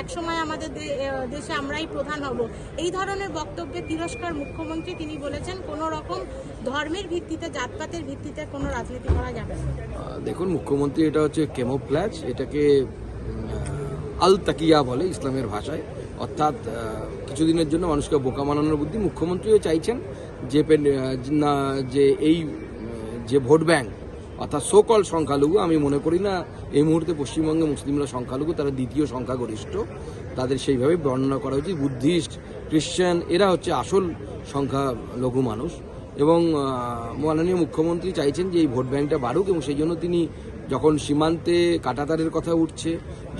এক সময় আমাদের দেশে আমরাই প্রধান হব। এই ধরনের বক্তব্যে তিরস্কার মুখ্যমন্ত্রী তিনি বলেছেন, কোনো রকম ধর্মের ভিত্তিতে, জাতপাতের ভিত্তিতে কোনো রাজনীতি করা যাবে দেখুন, মুখ্যমন্ত্রী এটা হচ্ছে কেমোপ্ল্যাচ এটাকে আল তাকিয়া বলে ইসলামের ভাষায়। অর্থাৎ কিছুদিনের জন্য মানুষকে বোকা মানানোর বুদ্ধি মুখ্যমন্ত্রীও চাইছেন। যে যে এই যে ভোট ব্যাংক অর্থাৎ সোকল সংখ্যালঘু, আমি মনে করি না এই মুহূর্তে পশ্চিমবঙ্গে মুসলিমরা সংখ্যালঘু, তারা দ্বিতীয় সংখ্যাগরিষ্ঠ। তাদের সেইভাবে বর্ণনা করা উচিত বুদ্ধিস্ট, খ্রিশ্চান, এরা হচ্ছে আসল সংখ্যালঘু মানুষ। এবং মাননীয় মুখ্যমন্ত্রী চাইছেন যে এই ভোট ব্যাংকটা বাড়ুক এবং সেই জন্য তিনি যখন সীমান্তে কাটাতারের কথা উঠছে,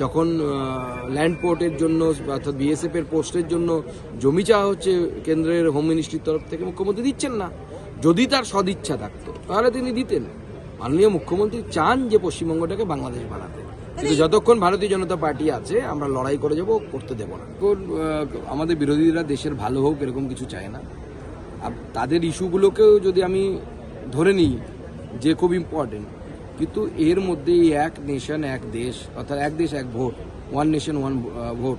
যখন ল্যান্ড পোর্টের জন্য অর্থাৎ বিএসএফ এর পোস্টের জন্য জমি চাওয়া হচ্ছে কেন্দ্রের হোম মিনিস্ট্রির তরফ থেকে, মুখ্যমন্ত্রী দিচ্ছেন না। যদি তার সদিচ্ছা থাকতো, তাহলে তিনি দিতেন। মাননীয় মুখ্যমন্ত্রী চান যে পশ্চিমবঙ্গটাকে বাংলাদেশ বানাতে। কিন্তু যতক্ষণ ভারতীয় জনতা পার্টি আছে আমরা লড়াই করে যাব করতে দেব না। আমাদের বিরোধীরা দেশের ভালো হোক এরকম কিছু চায় না। আর তাদের ইস্যুগুলোকেও যদি আমি ধরে নিই যে খুব ইম্পর্টেন্ট কিন্তু এর মধ্যে এই এক নেশন এক দেশ অর্থাৎ এক দেশ এক vote one nation one vote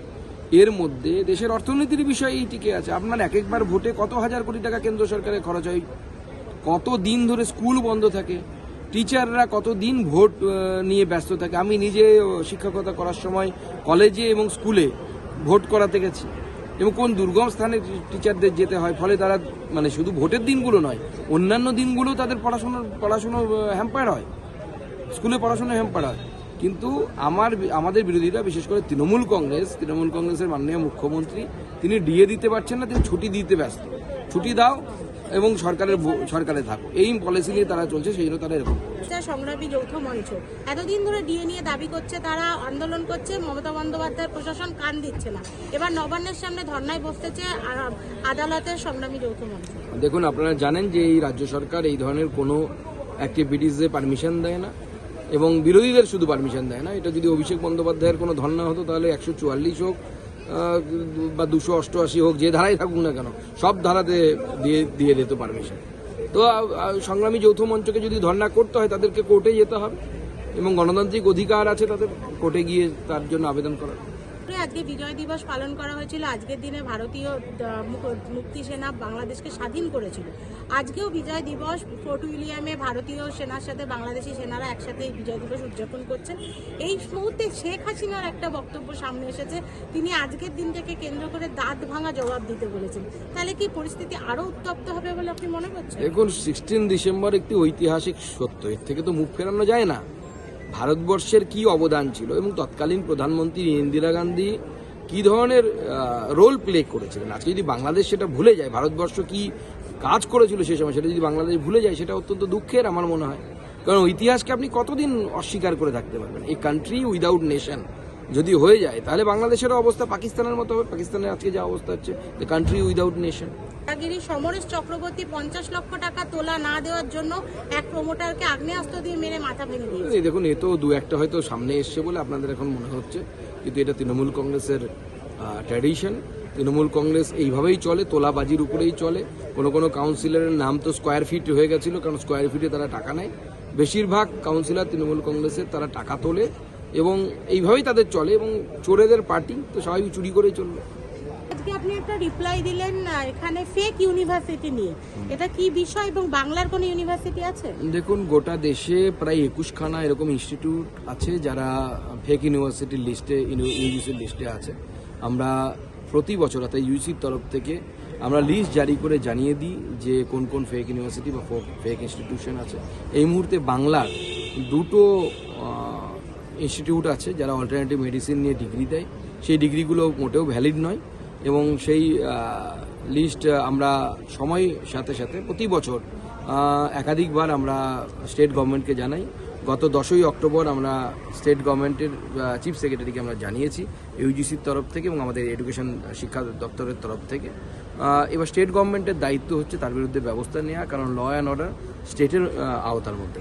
এর মধ্যে দেশের অর্থনীতির বিষয় এই টিকে আছে। আপনার এক একবার ভোটে কত হাজার কোটি টাকা কেন্দ্র সরকারের খরচ হয়? কত দিন ধরে স্কুল বন্ধ থাকে? টিচাররা কত দিন ভোট নিয়ে ব্যস্ত থাকে? আমি নিজে শিক্ষকতা করার সময় কলেজে এবং স্কুলে ভোট করাতে গেছি। এবং কোন দুর্গম স্থানে টিচারদের যেতে হয়? ফলে তারা মানে শুধু ভোটের দিনগুলো নয়, অন্যান্য দিনগুলো তাদের পড়াশোনার পড়াশুনো হ্যাম্পার হয়। স্কুলে পড়াশোনা হ্যাম্পার হয়। কিন্তু আমার আমাদের বিরোধীরা, বিশেষ করে তৃণমূল কংগ্রেস, তৃণমূল কংগ্রেসের মাননীয় মুখ্যমন্ত্রী, তিনি ডিএ দিতে পারছেন না, তিনি ছুটি দিতে ব্যস্ত। ছুটি দাও এবং সরকারের সরকারে থাকো এই পলিসি নিয়ে তারা চলছে সেই জন্য তারা এরকম। সংগ্রামী যৌথ মঞ্চ। এতদিন ধরে ডিএ নিয়ে দাবি করছে তারা আন্দোলন করছে মমতা বন্দ্যোপাধ্যায়ের প্রশাসন কান দিচ্ছে না। এবার নবান্নের সামনে ধর্নায় বসতেছে আদালতের সংগ্রামী যৌথ মঞ্চ। দেখুন আপনারা জানেন যে এই রাজ্য সরকার এই ধরনের কোনো অ্যাক্টিভিটিসে পারমিশন দেয় না এবং বিরোধীদের শুধু পারমিশন দেয় না। এটা যদি অভিষেক বন্দ্যোপাধ্যায়ের কোনো ধর্না হতো তাহলে একশো চুয়াল্লিশ হোক বা দুশো অষ্টআশি হোক, যে ধারাই থাকুক না কেন, সব ধারাতে দিয়ে দিয়ে দিত পারমিশন। তো সংগ্রামী যৌথ মঞ্চকে যদি ধর্না করতে হয়, তাদেরকে কোর্টে যেতে হবে এবং গণতান্ত্রিক অধিকার আছে তাদের কোর্টে গিয়ে তার জন্য আবেদন করার আজকে বিজয় দিবস পালন করা হয়েছিল। আজকের দিনে ভারতীয় মুক্তি সেনা বাংলাদেশকে স্বাধীন করেছিল। আজকেও বিজয় দিবস ফোর্ট উইলিয়ামে ভারতীয় সেনার সাথে বাংলাদেশি সেনারা একসাথে বিজয় দিবস উদযাপন করছেন। এই মুহূর্তে শেখ হাসিনার একটা বক্তব্য সামনে এসেছে। তিনি আজকের দিনটাকে কেন্দ্র করে দাঁত ভাঙা জবাব দিতে বলেছেন। তাহলে কি পরিস্থিতি আরও উত্তপ্ত হবে বলে আপনি মনে করছেন? দেখুন সিক্সটিন ডিসেম্বর একটি ঐতিহাসিক সত্য। এর থেকে তো মুখ ফেরানো যায় না। ভারতবর্ষের কি অবদান ছিল এবং তৎকালীন প্রধানমন্ত্রী ইন্দিরা গান্ধী কি ধরনের রোল প্লে করেছিলেন? আজকে যদি বাংলাদেশ সেটা ভুলে যায়, ভারতবর্ষ কি কাজ করেছিল সে সময় সেটা যদি বাংলাদেশ ভুলে যায়, সেটা অত্যন্ত দুঃখের আমার মনে হয়। কারণ ইতিহাসকে আপনি কতদিন অস্বীকার করে থাকতে পারবেন? এই কান্ট্রি উইদাউট নেশন যদি হয়ে যায় তাহলে বাংলাদেশেরও অবস্থা পাকিস্তানের মতো হবে। পাকিস্তানের আজকে যা অবস্থা হচ্ছে দ্য কান্ট্রি উইদাউট নেশন রাগিরি সমরেশ চক্রবর্তী পঞ্চাশ লক্ষ টাকা তোলা না দেওয়ার জন্য এক প্রমোটারকে আগ্নেয়াস্ত্র দিয়ে মেরে মাথা ভেঙে দিয়েছে। দেখুন এ তো দু একটা হয়তো সামনে এসছে বলে আপনাদের এখন মনে হচ্ছে কিন্তু এটা তৃণমূল কংগ্রেসের ট্র্যাডিশন তৃণমূল কংগ্রেস এইভাবেই চলে তোলাবাজির উপরেই চলে। কোনো কোনো কাউন্সিলরের নাম তো স্কোয়ার ফিট হয়ে গেছিল কারণ স্কোয়ার ফিটে তারা টাকা নেয়। বেশিরভাগ কাউন্সিলর তৃণমূল কংগ্রেসের তারা টাকা তোলে। এবং এইভাবেই তাদের চলে এবং চোরেদের পার্টি তো স্বাভাবিক চুরি করেই চলবে আজকে আপনি একটা রিপ্লাই দিলেন না এখানে ফেক ইউনিভার্সিটি নিয়ে। এটা কি বিষয় এবং বাংলার কোনো ইউনিভার্সিটি আছে? দেখুন গোটা দেশে প্রায় একুশখানা এরকম ইনস্টিটিউট আছে যারা ফেক ইউনিভার্সিটির লিস্টে ইউজিসির লিস্টে আছে। আমরা প্রতি বছর অর্থাৎ ইউজিসির তরফ থেকে আমরা লিস্ট জারি করে জানিয়ে দিই যে কোন কোন ফেক ইউনিভার্সিটি বা ফেক ইনস্টিটিউশন আছে। এই মুহূর্তে বাংলার দুটো ইনস্টিটিউট আছে যারা অল্টারনেটিভ মেডিসিন নিয়ে ডিগ্রি দেয়। সেই ডিগ্রিগুলো মোটেও ভ্যালিড নয় এবং সেই লিস্ট আমরা সময় সাথে সাথে প্রতি বছর একাধিকবার আমরা স্টেট গভর্নমেন্টকে জানাই। গত দশই অক্টোবর আমরা স্টেট গভর্নমেন্টের চিফ সেক্রেটারিকে আমরা জানিয়েছি ইউজিসির তরফ থেকে এবং আমাদের এডুকেশন শিক্ষা দপ্তরের তরফ থেকে। এবার স্টেট গভর্নমেন্টের দায়িত্ব হচ্ছে তার বিরুদ্ধে ব্যবস্থা নেওয়া কারণ ল অ্যান্ড অর্ডার স্টেটের আওতার মধ্যে।